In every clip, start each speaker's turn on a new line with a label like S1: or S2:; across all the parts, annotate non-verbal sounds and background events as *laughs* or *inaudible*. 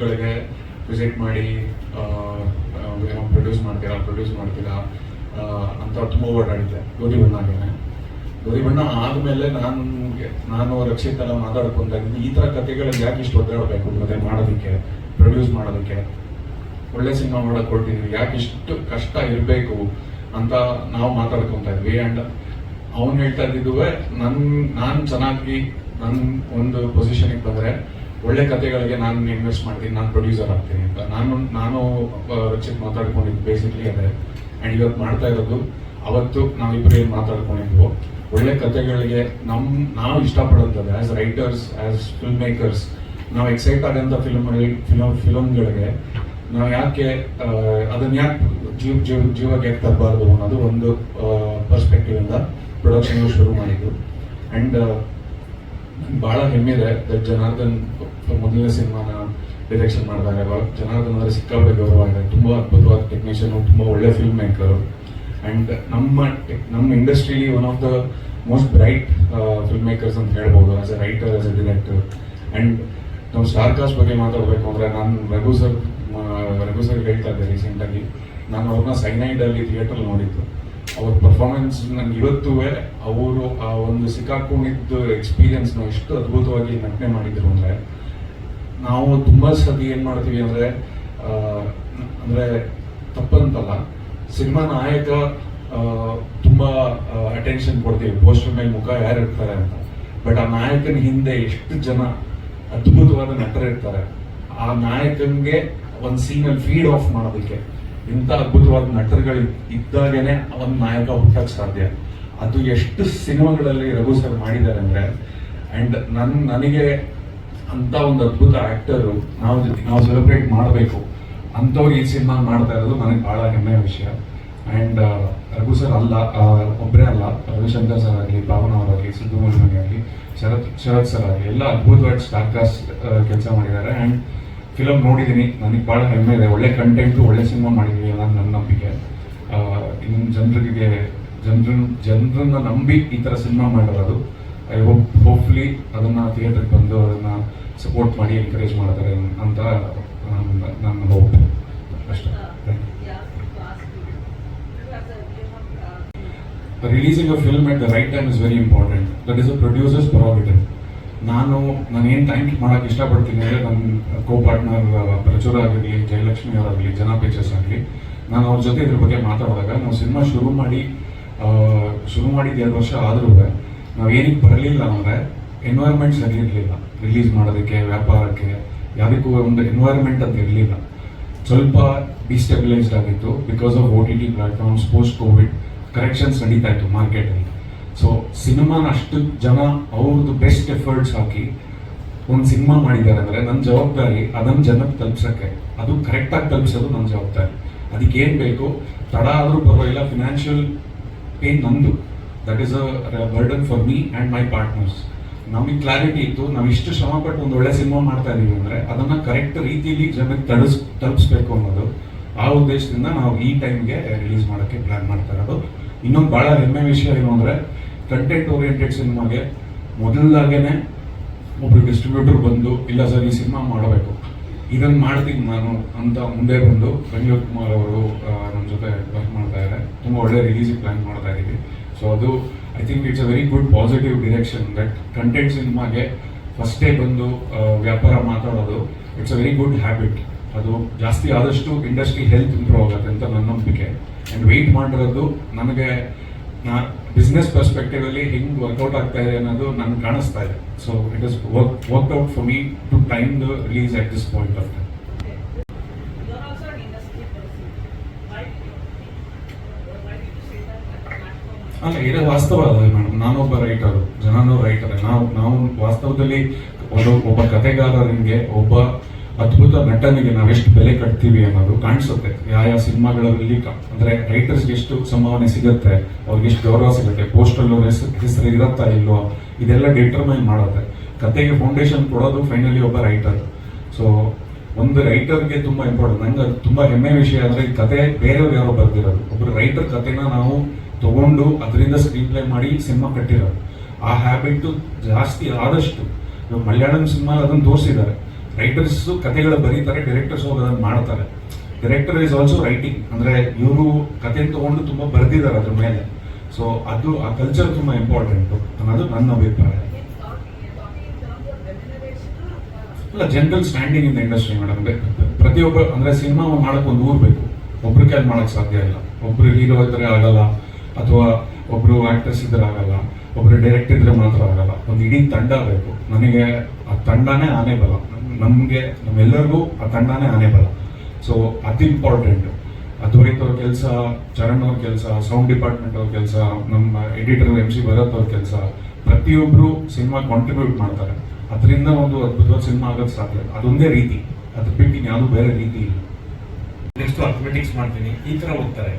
S1: ಸೆಟ್ಸ್ಗಳಿಗೆ visit ಮಾಡಿ ಏನೋ produce ಮಾಡ್ತೀರಾ ಪ್ರೊಡ್ಯೂಸ್ ಮಾಡ್ತೀರಾ ಅಂತ ತುಂಬ ಓಡಾಡಿದ್ದೆ. ಗೋಧಿ ಬಣ್ಣಾಗೇನೆ ಗೋಧಿ ಬಣ್ಣ ಆದಮೇಲೆ ನಾನು ನಾನು ರಕ್ಷಿತ್ ಇದ್ದೀನಿ ಈ ಥರ ಕಥೆಗಳಿಗೆ ಯಾಕೆ ಇಷ್ಟು ಒದ್ದಾಡಬೇಕು ಮತ್ತೆ ಮಾಡೋದಕ್ಕೆ ಪ್ರೊಡ್ಯೂಸ್ ಮಾಡೋದಕ್ಕೆ? ಒಳ್ಳೆ ಸಿನಿಮಾ ಮಾಡಕ್ ಕೊಡ್ತಿದ್ವಿ ಯಾಕೆ ಇಷ್ಟು ಕಷ್ಟ ಇರಬೇಕು ಅಂತ ನಾವು ಮಾತಾಡ್ಕೊಂತ ಇದ್ವಿ. ಅಂಡ್ ಅವ್ನು ಹೇಳ್ತಾ ಇದ್ದಿದ್ದುವೆ ನನ್ನ ನಾನು ಚೆನ್ನಾಗಿ ನನ್ನ ಒಂದು ಪೊಸಿಷನಿಗೆ ಬಂದ್ರೆ ಒಳ್ಳೆ ಕಥೆಗಳಿಗೆ ನಾನು ಇನ್ವೆಸ್ಟ್ ಮಾಡ್ತೀನಿ, ನಾನು ಪ್ರೊಡ್ಯೂಸರ್ ಆಗ್ತೀನಿ ಅಂತ. ನಾನು ನಾನು ರಕ್ಷಿತ್ ಮಾತಾಡ್ಕೊಂಡಿದ್ದು ಬೇಸಿಕ್ಲಿ ಅದೇ. ಆ್ಯಂಡ್ ಇವತ್ತು ಮಾಡ್ತಾ ಇರೋದು, ಅವತ್ತು ನಾವಿಬ್ಬರು ಏನು ಮಾತಾಡ್ಕೊಂಡಿದ್ವು, ಒಳ್ಳೆ ಕಥೆಗಳಿಗೆ ನಮ್ಮ ನಾವು ಇಷ್ಟಪಡೋಂಥದ್ದು as writers as film makers ನಾವು ಎಕ್ಸೈಟ್ ಆಗಂಥ ಫಿಲ್ಮ್ ಫಿಲಮ್ ಫಿಲಮ್ಗಳಿಗೆ ನಾವು ಯಾಕೆ ಅದನ್ನ ಯಾಕೆ ಜೀವ ಜೀವ, ಜೀವಕ್ಕೆ ಯಾಕೆ ತರಬಾರ್ದು ಅನ್ನೋದು ಒಂದು ಪರ್ಸ್ಪೆಕ್ಟಿವ್ ಇಂದ ಪ್ರೊಡಕ್ಷನ್ ಶುರು ಮಾಡಿದ್ದು. ಅಂಡ್ ಬಹಳ ಹೆಮ್ಮೆ ಇದೆ. ದಟ್ ಜನಾರ್ದನ್ ಮೊದಲನೇ ಸಿನಿಮಾನ ಡಿರೆಕ್ಷನ್ ಮಾಡಿದಾಗ ಜನಾರ್ದನ್ ಅಂದರೆ ಸಿಕ್ಕಾಪಟ್ಟೆ ಗೌರವ ಇದೆ. ತುಂಬಾ ಅದ್ಭುತವಾದ ಟೆಕ್ನಿಷಿಯನ್ ತುಂಬಾ ಒಳ್ಳೆ ಫಿಲ್ಮ್ ಮೇಕರ್ ಅಂಡ್ ನಮ್ಮ ನಮ್ಮ ಇಂಡಸ್ಟ್ರಿಲಿ one of the most bright film makers ಅಂತ ಹೇಳ್ಬೋದು as a writer as a director and ನಾವು ಸ್ಟಾರ್ ಕಾಸ್ಟ್ ಬಗ್ಗೆ ಮಾತಾಡಬೇಕು ಅಂದರೆ ನಾನು ರಘು ಸರ್ ರಘು ಸರ್ ಹೇಳ್ತಾ ಇದ್ದೆ ರೀಸೆಂಟ್ ಆಗಿ. ನಾನು ಅವ್ರನ್ನ ಸೈನೈಡ್ ಅಲ್ಲಿ ಥಿಯೇಟರ್ ನೋಡಿದ್ದು. ಅವ್ರ ಪರ್ಫಾರ್ಮೆನ್ಸ್ ನನ್ಗೆ ಇವತ್ತೂ ಅವರು ಆ ಒಂದು ಸಿಕ್ಕಾಕೊಂಡಿದ್ದು ಎಕ್ಸ್ಪೀರಿಯನ್ಸ್ ಎಷ್ಟು ಅದ್ಭುತವಾಗಿ ನಟನೆ ಮಾಡಿದ್ರು ಅಂದ್ರೆ, ನಾವು ತುಂಬಾ ಸತಿ ಏನು ಮಾಡ್ತೀವಿ ಅಂದ್ರೆ ಅಂದರೆ ತಪ್ಪಂತಲ್ಲ, ಸಿನಿಮಾ ನಾಯಕ ತುಂಬ ಅಟೆನ್ಷನ್ ಕೊಡ್ತೀವಿ. ಪೋಸ್ಟರ್ ಮೇಲೆ ಮುಖ ಯಾರು ಇರ್ತಾರೆ ಅಂತ. ಬಟ್ ಆ ನಾಯಕನ ಹಿಂದೆ ಎಷ್ಟು ಜನ ಅದ್ಭುತವಾದ ನಟರಿರ್ತಾರೆ, ಆ ನಾಯಕನಿಗೆ ಒಂದು ಸೀನ್ ಅಲ್ಲಿ ಫೀಡ್ ಆಫ್ ಮಾಡೋದಕ್ಕೆ. ಇಂಥ ಅದ್ಭುತವಾದ ನಟರುಗಳು ಇದ್ದಾಗೇನೆ ಒಂದು ನಾಯಕ ಹುಟ್ಟಕ್ ಸಾಧ್ಯ. ಅದು ಎಷ್ಟು ಸಿನಿಮಾಗಳಲ್ಲಿ ರಘು ಸರ್ ಮಾಡಿದ್ದಾರೆ ಅಂದ್ರೆ ಅಂಡ್ ನನ್, ನನಗೆ ಅಂತ ಒಂದು ಅದ್ಭುತ ಆಕ್ಟರ್ ನಾವು ನಾವು ಸೆಲೆಬ್ರೇಟ್ ಮಾಡಬೇಕು. ಅಂಥವ್ರು ಈ ಸಿನಿಮಾ ಮಾಡ್ತಾ ಇರೋದು ನನಗೆ ಬಹಳ ಹೆಮ್ಮೆಯ ವಿಷಯ. ಅಂಡ್ ರಘು ಸರ್ ಅಲ್ಲ ಒಬ್ಬರೇ ಅಲ್ಲ, ರವಿಶಂಕರ್ ಸರ್ ಆಗಲಿ ಪಾವನ ಅವರಾಗಲಿ ಆಗಲಿ ಶರತ್ ಶರತ್ ಸರ್ ಆಗಲಿ, ಎಲ್ಲ ಅದ್ಭುತವಾಗಿ ಸ್ಟಾರ್ ಕಾಸ್ಟ್ ಕೆಲಸ ಮಾಡಿದ್ದಾರೆ. ಅಂಡ್ ಫಿಲಮ್ ನೋಡಿದ್ದೀನಿ ನನಗೆ ಬಹಳ ಹೆಮ್ಮೆ ಇದೆ. ಒಳ್ಳೆ ಕಂಟೆಂಟು ಒಳ್ಳೆ ಸಿನಿಮಾ ಮಾಡಿದ್ದೀನಿ ಅನ್ನೋದು ನನ್ನ ನಂಬಿಕೆ. ಇನ್ನು ಜನರಿಗೆ ಜನರ ಜನರನ್ನ ನಂಬಿ ಈ ಥರ ಸಿನಿಮಾ ಮಾಡಿರೋದು ಐ ಹೋಪ್ ಹೋಪ್ಫುಲಿ ಅದನ್ನ ಥಿಯೇಟರ್ಗೆ ಬಂದು ಅದನ್ನ ಸಪೋರ್ಟ್ ಮಾಡಿ ಎನ್ಕರೇಜ್ ಮಾಡ್ತಾರೆ ಅಂತ ನನ್ನ- ಹೋಪ್ ಅಷ್ಟೇ. Releasing a film at the right time is very important that is a producers ಪ್ರಾವಿಟನ್ ನಾನು ನಾನು ಏನು ಥ್ಯಾಂಕ್ ಮಾಡೋಕ್ಕೆ ಇಷ್ಟಪಡ್ತೀನಿ ಅಂದರೆ ನನ್ನ ಕೋ ಪಾರ್ಟ್ನರ್ ಪ್ರಚುರ ಆಗಿರಲಿ ಜಯಲಕ್ಷ್ಮಿ ಅವರಾಗಲಿ, ಜನ ಪಿಕ್ಚರ್ಸ್ ಆಗಲಿ, ನಾನು ಅವ್ರ ಜೊತೆ ಇದ್ರ ಬಗ್ಗೆ ಮಾತಾಡಿದಾಗ ನಾವು ಸಿನಿಮಾ ಶುರು ಮಾಡಿ ಶುರು ಮಾಡಿದ ಎರಡು ವರ್ಷ ಆದ್ರೂ ನಾವು ಏನಕ್ಕೆ ಬರಲಿಲ್ಲ ಅಂದರೆ ಎನ್ವೈರ್ಮೆಂಟ್ ಸರಿ ಇರಲಿಲ್ಲ. ರಿಲೀಸ್ ಮಾಡೋದಕ್ಕೆ, ವ್ಯಾಪಾರಕ್ಕೆ, ಯಾವುದಕ್ಕೂ ಒಂದು ಎನ್ವೈರ್ಮೆಂಟ್ ಅಂತ ಇರಲಿಲ್ಲ. ಸ್ವಲ್ಪ ಡಿಸ್ಟೆಬಿಲೈಸ್ಡ್ ಆಗಿತ್ತು because of O T T platforms post Covid corrections ನಡೀತಾ ಇತ್ತು ಮಾರ್ಕೆಟಲ್ಲಿ ಸೊ ಸಿನಿಮಾನ ಅಷ್ಟು ಜನ ಅವ್ರದ್ದು ಬೆಸ್ಟ್ ಎಫರ್ಟ್ಸ್ ಹಾಕಿ ಒಂದು ಸಿನಿಮಾ ಮಾಡಿದ್ದಾರೆ. ಅಂದರೆ ನನ್ನ ಜವಾಬ್ದಾರಿ ಅದನ್ನ ಜನಕ್ಕೆ ತಲುಪ್ಸೋಕ್ಕೆ. ಅದು ಕರೆಕ್ಟಾಗಿ ತಲುಪಿಸೋದು ನನ್ನ ಜವಾಬ್ದಾರಿ. ಅದಕ್ಕೆ ಏನು ಬೇಕು? ತಡ ಆದರೂ ಪರವಾಗಿಲ್ಲ. ಫಿನಾನ್ಷಿಯಲ್ ಪೇನ್ ನಂದು that is a burden for me and my partners ನಮಗೆ ಕ್ಲಾರಿಟಿ ಇತ್ತು. ನಾವು ಇಷ್ಟು ಶ್ರಮ ಪಟ್ಟು ಒಂದು ಒಳ್ಳೆ ಸಿನಿಮಾ ಮಾಡ್ತಾ ಇದ್ದೀವಿ ಅಂದರೆ ಅದನ್ನು ಕರೆಕ್ಟ್ ರೀತಿಯಲ್ಲಿ ಜನಕ್ಕೆ ತಡಿಸ್, ತಲುಪಿಸ್ಬೇಕು ಅನ್ನೋದು ಆ ಉದ್ದೇಶದಿಂದ ನಾವು ಈ ಟೈಮ್ಗೆ ರಿಲೀಸ್ ಮಾಡೋಕ್ಕೆ ಪ್ಲ್ಯಾನ್ ಮಾಡ್ತಾ ಇರೋದು. ಇನ್ನೊಂದು ಭಾಳ ಹೆಮ್ಮೆ ವಿಷಯ ಏನು ಅಂದ್ರೆ ಕಂಟೆಂಟ್ ಓರಿಯೆಂಟೆಡ್ ಸಿನಿಮಾಗೆ ಮೊದಲಾಗೇನೆ ಒಬ್ರು ಡಿಸ್ಟ್ರಿಬ್ಯೂಟರ್ ಬಂದು, ಇಲ್ಲ ಸರ್, ಈ ಸಿನಿಮಾ ಮಾಡಬೇಕು. ಇದನ್ನ ಮಾಡ್ತೀನಿ ನಾನು ಅಂತ ಮುಂದೆ ಬಂದು ಸಂಜೀವ್ ಕುಮಾರ್ ಅವರು ನಮ್ಮ ಜೊತೆ ವರ್ಕ್ ಮಾಡ್ತಾ ಇದ್ದಾರೆ. ತುಂಬ ಒಳ್ಳೆ ರಿಲೀಸಿಗೆ ಪ್ಲಾನ್ ಮಾಡ್ತಾ ಇದ್ದೀವಿ ಸೊ ಅದು I think it's a very good positive direction that content ಸಿನಿಮಾಗೆ ಫಸ್ಟೇ ಬಂದು ವ್ಯಾಪಾರ ಮಾತಾಡೋದು it's a very good habit ಅದು ಜಾಸ್ತಿ ಆದಷ್ಟು ಇಂಡಸ್ಟ್ರಿ ಹೆಲ್ತ್ ಇಂಪ್ರೂವ್ ಆಗುತ್ತೆ ಅಂತ ನನ್ನ ನಂಬಿಕೆ. ಆ್ಯಂಡ್ ವೆಯ್ಟ್ ಮಾಡಿರೋದು ನನಗೆ ನಾ ಬಿಸ್ನೆಸ್ ಪರ್ಸ್ಪೆಕ್ಟಿವ್ ಅಲ್ಲಿ ಹೆಂಗ್ ವರ್ಕೌಟ್ ಆಗ್ತಾ ಇದೆ ಅನ್ನೋದು ನನ್ಗೆ ಕಾಣಿಸ್ತಾ ಇದೆ. So it is work work out for me to time the release at this point of time? ಅಲ್ಲ, ಇದೇ ವಾಸ್ತವ ಅದ ಮೇಡಮ್ ನಾನೊಬ್ಬ ರೈಟರ್ ಜನನೂ ರೈಟರ್ ನಾವು ನಾವು ವಾಸ್ತವದಲ್ಲಿ ಒಬ್ಬ ಕತೆಗಾರನಿಗೆ ಒಬ್ಬ ಅದ್ಭುತ ನಟನಿಗೆ ನಾವೆಷ್ಟು ಬೆಲೆ ಕಟ್ತೀವಿ ಅನ್ನೋದು ಕಾಣಿಸುತ್ತೆ. ಯಾವ ಯಾವ ಸಿನಿಮಾಗಳಲ್ಲಿ ಅಂದ್ರೆ ರೈಟರ್ಸ್ಗೆ ಎಷ್ಟು ಸಂಭಾವನೆ ಸಿಗುತ್ತೆ, ಅವ್ರಿಗೆ ಎಷ್ಟು ಗೌರವ ಸಿಗುತ್ತೆ ಪೋಸ್ಟಲ್ ಅವ್ರ ಹೆಸರು ಇರುತ್ತಾ ಇಲ್ವೋ, ಇದೆಲ್ಲ ಡಿಟರ್ಮೈನ್ ಮಾಡುತ್ತೆ. ಕತೆಗೆ ಫೌಂಡೇಶನ್ ಕೊಡೋದು ಫೈನಲಿ ಒಬ್ಬ ರೈಟರ್ ಸೊ ಒಂದು ರೈಟರ್ಗೆ ತುಂಬಾ ಇಂಪಾರ್ಟೆಂಟ್ ನಂಗೆ ಅದು ತುಂಬಾ ಹೆಮ್ಮೆ ವಿಷಯ ಅಂದ್ರೆ ಈ ಕತೆ ಬೇರೆಯವ್ರು ಯಾರೋ ಬರ್ದಿರೋದು. ಒಬ್ರು ರೈಟರ್ ಕತೆನ ನಾವು ತಗೊಂಡು ಅದರಿಂದ ಸ್ಕ್ರೀನ್ ಪ್ಲೇ ಮಾಡಿ ಸಿನಿಮಾ ಕಟ್ಟಿರೋದು. ಆ ಹ್ಯಾಬಿಟ್ ಜಾಸ್ತಿ ಆದಷ್ಟು ಮಲಯಾಳಂ ಸಿನಿಮಾ ಅದನ್ನು ತೋರಿಸಿದ್ದಾರೆ. ರೈಟರ್ಸ್ ಕಥೆಗಳು ಬರೀತಾರೆ ಡೈರೆಕ್ಟರ್ಸ್ ಹೋಗಿ ಅದನ್ನ ಮಾಡ್ತಾರೆ. ಡೈರೆಕ್ಟರ್ ಇಸ್ ಆಲ್ಸೋ ರೈಟಿಂಗ್ ಅಂದರೆ ಇವರು ಕತೆ ತಗೊಂಡು ತುಂಬ ಬರೆದಿದ್ದಾರೆ ಅದ್ರ ಮೇಲೆ. ಸೊ ಅದು ಆ ಕಲ್ಚರ್ ತುಂಬ ಇಂಪಾರ್ಟೆಂಟು ಅನ್ನೋದು ನನ್ನ ಅಭಿಪ್ರಾಯ. ಅಲ್ಲ general standing in industry madam ಪ್ರತಿಯೊಬ್ಬ, ಅಂದರೆ ಸಿನಿಮಾ ಮಾಡಕ್ ಒಂದು ಊರು ಬೇಕು. ಒಬ್ರು ಕೈಲಿ ಮಾಡಕ್ ಸಾಧ್ಯ ಇಲ್ಲ. ಒಬ್ರು ಹೀರೋ ಇದ್ರೆ ಆಗಲ್ಲ, ಅಥವಾ ಒಬ್ರು ಆಕ್ಟರ್ಸ್ ಇದ್ರೆ ಆಗಲ್ಲ, ಒಬ್ರು ಡೈರೆಕ್ಟ್ ಇದ್ರೆ ಮಾತ್ರ ಆಗಲ್ಲ. ಒಂದು ಇಡೀ ತಂಡ ಬೇಕು. ನನಗೆ ಆ ತಂಡನೇ ಆನೆ ನಮ್ಗೆ, ನಮ್ಮೆಲ್ಲರಿಗೂ ಆ ತಂಡನೇ ಆನೆ ಬಲ. ಸೊ ಅತಿ ಇಂಪಾರ್ಟೆಂಟ್ ಅದ್ವೈತ್ ಅವ್ರ ಕೆಲಸ, ಚರಣ್ ಅವ್ರ ಕೆಲಸ ಸೌಂಡ್ ಡಿಪಾರ್ಟ್ಮೆಂಟ್ ಅವ್ರ ಕೆಲಸ, ನಮ್ಮ ಎಡಿಟರ್ ಎಂ ಸಿ ಭರತ್ ಅವ್ರ ಕೆಲಸ ಪ್ರತಿಯೊಬ್ಬರು ಸಿನಿಮಾ ಕಾಂಟ್ರಿಬ್ಯೂಟ್ ಮಾಡ್ತಾರೆ. ಅದರಿಂದ ಒಂದು ಅದ್ಭುತವಾದ ಸಿನಿಮಾ ಆಗೋದು ಸಾಧ್ಯ. ಅದೊಂದೇ ರೀತಿ. ಅದ್ರ ಬಿಟ್ಟು ಇನ್ಯಾವುದೂ ಬೇರೆ ರೀತಿ ಇಲ್ಲ.
S2: ನೆಕ್ಸ್ಟ್ ಅಥ್ಲೆಟಿಕ್ಸ್ ಮಾಡ್ತೀನಿ. ಈ ತರ ಹೋಗ್ತಾರೆ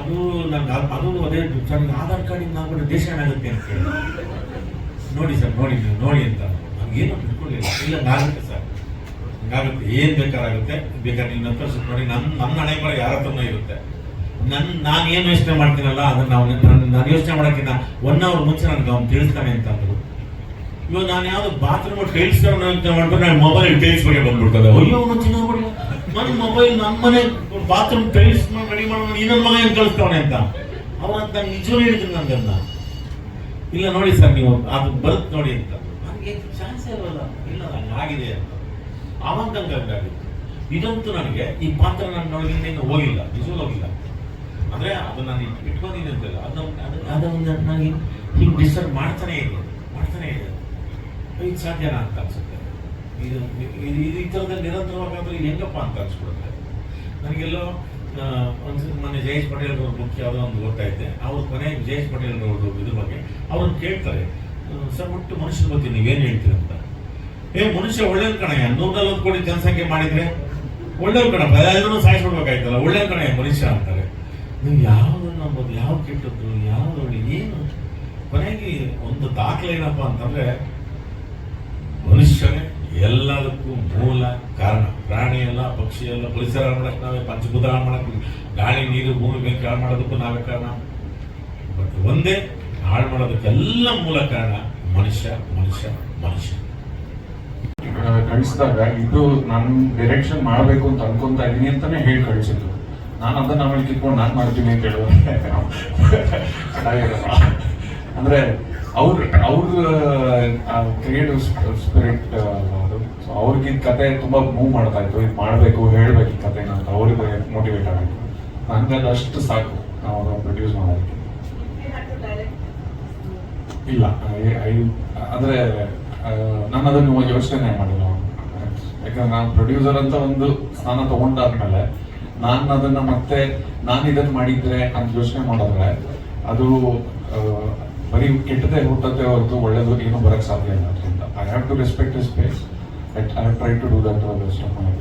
S2: ಅದು ನಂಗೆ ಅದು ಅದೇ ನನಗೆ ಆಧಾರ್ ಕಾರ್ಡಿಂದ ಆಗ್ಬಿಟ್ಟು ದೇಶ ಏನಾಗುತ್ತೆ ಅಂತ ನೋಡಿ ಸರ್, ನೋಡಿ ನೋಡಿ ಅಂತ. ತಿಳ್ಕೊಳ್ಳಿಲ್ಲ ಇಲ್ಲ ನಾಗುತ್ತೆ ಸರ್ ಏನು ಬೇಕಾಗುತ್ತೆ ಬೇಕಾದ್ರೆ ನಿನ್ನ ಹತ್ರ ನೋಡಿ ನನ್ನ ನಮ್ಮ ಹಣೆ ಬರ ಯಾರ ಹತ್ರನೂ ಇರುತ್ತೆ. ನನ್ನ ನಾನು ಏನು ಯೋಚನೆ ಮಾಡ್ತೀನಲ್ಲ ಅದನ್ನ ನಾವು ನಾನು ಯೋಚನೆ ಮಾಡೋಕ್ಕಿಂತ ಒನ್ ಅವರ್ ಮುಂಚೆ ನನಗೆ ಅವ್ನು ತಿಳಿಸ್ತಾನೆ ಅಂತ ಅಂದ್ರು. ಇವಾಗ ನಾನು ಯಾವ್ದು ಬಾತ್ರೂಮ್ ಟೈಲ್ಸ್ ಅಂತ ಮಾಡ್ಬಿಟ್ಟು ನಾನು ಮೊಬೈಲ್ ಟೈಲ್ಸ್ ಬಗ್ಗೆ ಬಂದ್ಬಿಡ್ತದೆ. ಅಯ್ಯೋ ಅವನು ಚಿನ್ನಬಿಡಿ ನನ್ನ ಮೊಬೈಲ್ ನಮ್ಮ ಮನೆ ಬಾತ್ರೂಮ್ ಟೈಲ್ಸ್ ರೆಡಿ ಮಾಡೋಣ ಈ ನನ್ನ ಮಗ ಏನು ಕಳಿಸ್ತವನೆ ಅಂತ. ಅವನಂತ ನಿಜವೂ ಹೇಳಿದ್ರು ನಂಗನ್ನ ಇಲ್ಲ ನೋಡಿ ಸರ್ ನೀವು ಅದು ಬರುತ್ತೆ ನೋಡಿ ಅಂತ. ನನಗೆ ಚಾನ್ಸ್ ಇರಲ್ಲ. ಇಲ್ಲ ಆಗಿದೆ ಅಂತ. ನಂಗೆ ಹಂಗಾಗಿತ್ತು ಇದಂತೂ ನನಗೆ ಈ ಪಾತ್ರ ನನ್ನೊಳಗಿಂದ ಇನ್ನು ಹೋಗಿಲ್ಲ ನಿಜವೂ ಹೋಗಿಲ್ಲ. ಅಂದ್ರೆ ಅದು ನಾನು ಇಟ್ಕೊಂಡಿದ್ದೆ ಅಂತಲ್ಲ, ಅದು ಅದು- ಅದೊಂದು ನನಗೆ ಹಿಂಗೆ ಡಿಸ್ಟರ್ಬ್ ಮಾಡ್ತಾನೆ ಇದೆ ಮಾಡ್ತಾನೆ ಇದೆ. ಇದು ಸಾಧ್ಯನಾ ಅಂತ ಅನ್ಸುತ್ತೆ. ಇದು ಇದು ಈ ಥರದಲ್ಲಿ ನಿರಂತರವಾಗಾದ್ರೆ ಇದು ಹೆಂಗಪ್ಪ ಅಂತ ಅನ್ಸ್ಬಿಡುತ್ತೆ. ನನಗೆಲ್ಲೋ ಒಂದು ಒಂದ್ಸತಿ ಮೊನ್ನೆ ಜಯೇಶ್ ಪಟೇಲ್ ಅವ್ರ ಬುಕ್ ಯಾವುದೋ ಒಂದು ಓದ್ತಾ ಇದ್ದೆ. ಅವ್ರ ಕೊನೆ ಜಯೇಶ್ ಪಟೇಲ್ ಅವ್ರದ್ದು ಇದ್ರ ಬಗ್ಗೆ ಅವ್ರನ್ನ ಕೇಳ್ತಾರೆ. ಸರ್, ಒಟ್ಟು ಮನುಷ್ಯರ ಬಗ್ಗೆ ನೀವೇನು ಹೇಳ್ತೀರಿ ಅಂತ. ಏ, ಮನುಷ್ಯ ಒಳ್ಳೇದು ಕಣಯ್ಯ ನೂರ ನಲ್ವತ್ತು ಕೋಟಿ ಜನಸಂಖ್ಯೆ ಮಾಡಿದ್ರೆ ಒಳ್ಳೇದು ಕಣಪ್ಪ ಎಲ್ಲರೂ ಸಾಯಿಸ್ಬಿಡ್ಬೇಕಾಯ್ತಲ್ಲ, ಒಳ್ಳೇದು ಕಣಯ್ಯ ಮನುಷ್ಯ ಅಂತಾರೆ. ನೀವು ಯಾವುದನ್ನು ನಂಬೋದು, ಯಾವ ಕೆಟ್ಟದ್ದು ಯಾವ್ದು ಏನು? ಕೊನೆಗೆ ಒಂದು ದಾಖಲೆ ಏನಪ್ಪ ಅಂತಂದ್ರೆ, ಮನುಷ್ಯನೇ ಎಲ್ಲದಕ್ಕೂ ಮೂಲ ಕಾರಣ. ಪ್ರಾಣಿ ಎಲ್ಲ ಪಕ್ಷಿ ಎಲ್ಲ ಪರಿಸರ ಮಾಡಕ್ಕೆ ಮಾಡಕ್ ನಾವೇ ಪಂಚಭೂತ ಹಾಳ್ ಮಾಡಕ್ ಗಾಳಿ, ನೀರು, ಭೂಮಿ ಬೇಕು ಹಾಳು ಮಾಡೋದಕ್ಕೂ ನಾವೇ ಕಾರಣ. ಬಟ್ ಒಂದೇ ಹಾಳು ಮಾಡೋದಕ್ಕೆಲ್ಲ ಮೂಲ ಕಾರಣ ಮನುಷ್ಯ ಮನುಷ್ಯ ಮನುಷ್ಯ.
S1: ಕಳಿಸಿದಾಗ ಇದು ನಾನು ಡೈರೆಕ್ಷನ್ ಮಾಡಬೇಕು ಅಂತ ಅನ್ಕೊಂತ ಇದ್ದೀನಿ ಅಂತಾನೆ ಹೇಳಿ ಕಳಿಸಿದ್ರು. ನಾನು ಅದನ್ನ ಆಮೇಲೆ ಕಿತ್ಕೊಂಡು ನಾನು ಮಾಡ್ತೀನಿ ಅಂತ ಹೇಳುವ *laughs* ಅಂದ್ರೆ ಅವ್ರ ಅವ್ರ ಕ್ರಿಯೇಟಿವ್ ಸ್ಪಿರಿಟ್ ಅದು. ಸೊ ಅವ್ರಿಗೆ ಕತೆ ತುಂಬಾ ಮೂವ್ ಮಾಡ್ತಾ ಇತ್ತು. ಇದು ಮಾಡಬೇಕು ಹೇಳ್ಬೇಕು ಈ ಕತೆನ ಅಂತ ಅವ್ರಿಗೆ ಮೋಟಿವೇಟ್ ಆಗಬೇಕು ನನ್ಗೆ ಅದು ಅಷ್ಟು ಸಾಕು. ನಾವು ಪ್ರೊಡ್ಯೂಸ್ ಮಾಡೋದಕ್ಕೆ. ಇಲ್ಲ ಅಂದ್ರೆ ನಾನು ಅದನ್ನು ಯೋಚನೆ ಮಾಡಿಲ್ಲ. ಯಾಕಂದ್ರೆ ನಾನು ಪ್ರೊಡ್ಯೂಸರ್ ಅಂತ ಒಂದು ಸ್ಥಾನ ತಗೊಂಡಾದ್ಮೇಲೆ ನಾನು ಅದನ್ನ ಮತ್ತೆ ನಾನು ಇದನ್ನ ಮಾಡಿದ್ರೆ ಅಂತ ಯೋಚನೆ ಮಾಡಿದ್ರೆ ಅದು ಬರೀ ಕೆಟ್ಟದೇ ಹುಟ್ಟತ್ತೆ ಹೊರತು ಒಳ್ಳೇದು ಏನು ಬರಕ್ ಸಾಧ್ಯ ಇಲ್ಲ. ಅದರಿಂದ I have to respect space I have try to do that best of my